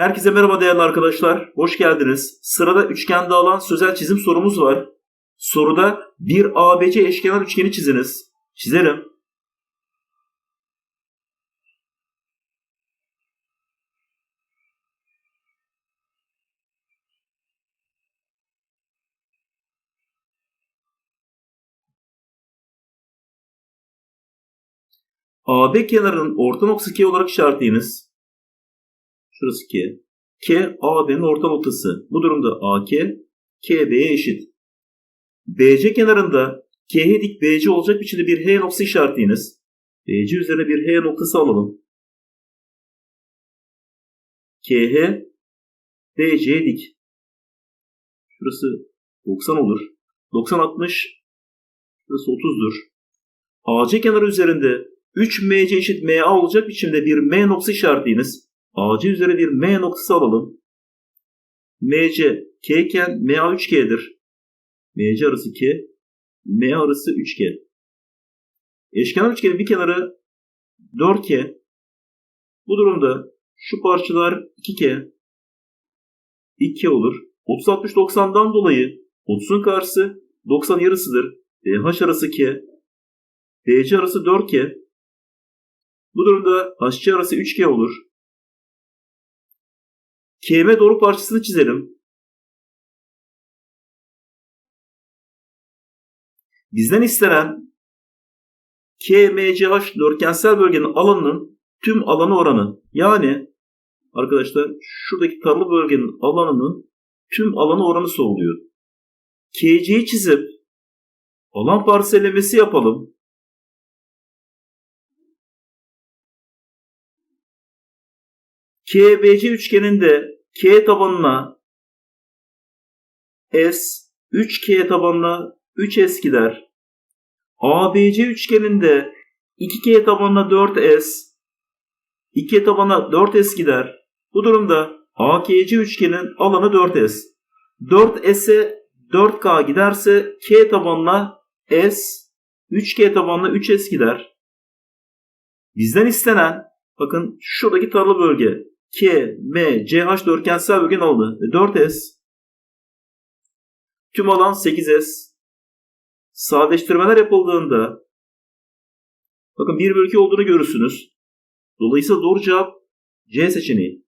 Herkese merhaba değerli arkadaşlar. Hoş geldiniz. Sırada üçgende alan sözel çizim sorumuz var. Soruda bir ABC eşkenar üçgeni çiziniz. Çizelim. AB kenarının orta noktası K olarak işaretleyiniz. Şurası K. K, AB'nin orta noktası. Bu durumda AK, KB'ye eşit. BC kenarında K'ye dik BC olacak biçimde bir H noktası işaretleyiniz. BC üzerine bir H noktası alalım. KH, BC'ye dik. Şurası 90 olur. 90 60 Şurası 30'dur. AC kenarı üzerinde 3 MC eşit MA olacak biçimde bir M noktası işaretleyiniz. AC üzerine bir M noktası alalım. MC K iken MA 3K'dir. MC arası K, M arası 3K. Eşkenar üçgenin bir kenarı 4K. Bu durumda şu parçalar 2K, 2K olur. 30 60 90'dan dolayı 30'un karşısı 90 yarısıdır. DH arası K, DC arası 4K. Bu durumda HC arası 3K olur. KM doğru parçasını çizelim. Bizden istenen KMCH dörtgensel bölgenin alanının tüm alanı oranı. Yani arkadaşlar şuradaki karlı bölgenin alanının tüm alanı oranı soruluyor. KC'yi çizip alan parsellemesi yapalım. KBC üçgeninde K tabanına S, 3K tabanına 3S gider. ABC üçgeninde 2K tabanına 4S, 2K tabanına 4S gider. Bu durumda AKC üçgenin alanı 4S. 4S'e 4K giderse K tabanına S, 3K tabanına 3S gider. Bizden istenen bakın şuradaki tarla bölge K, M, CH dörtgensel bölgenin alanı 4S. Tüm alan 8S. Sadeleştirmeler yapıldığında bakın 1 bölü 2 olduğunu görürsünüz. Dolayısıyla doğru cevap C seçeneği.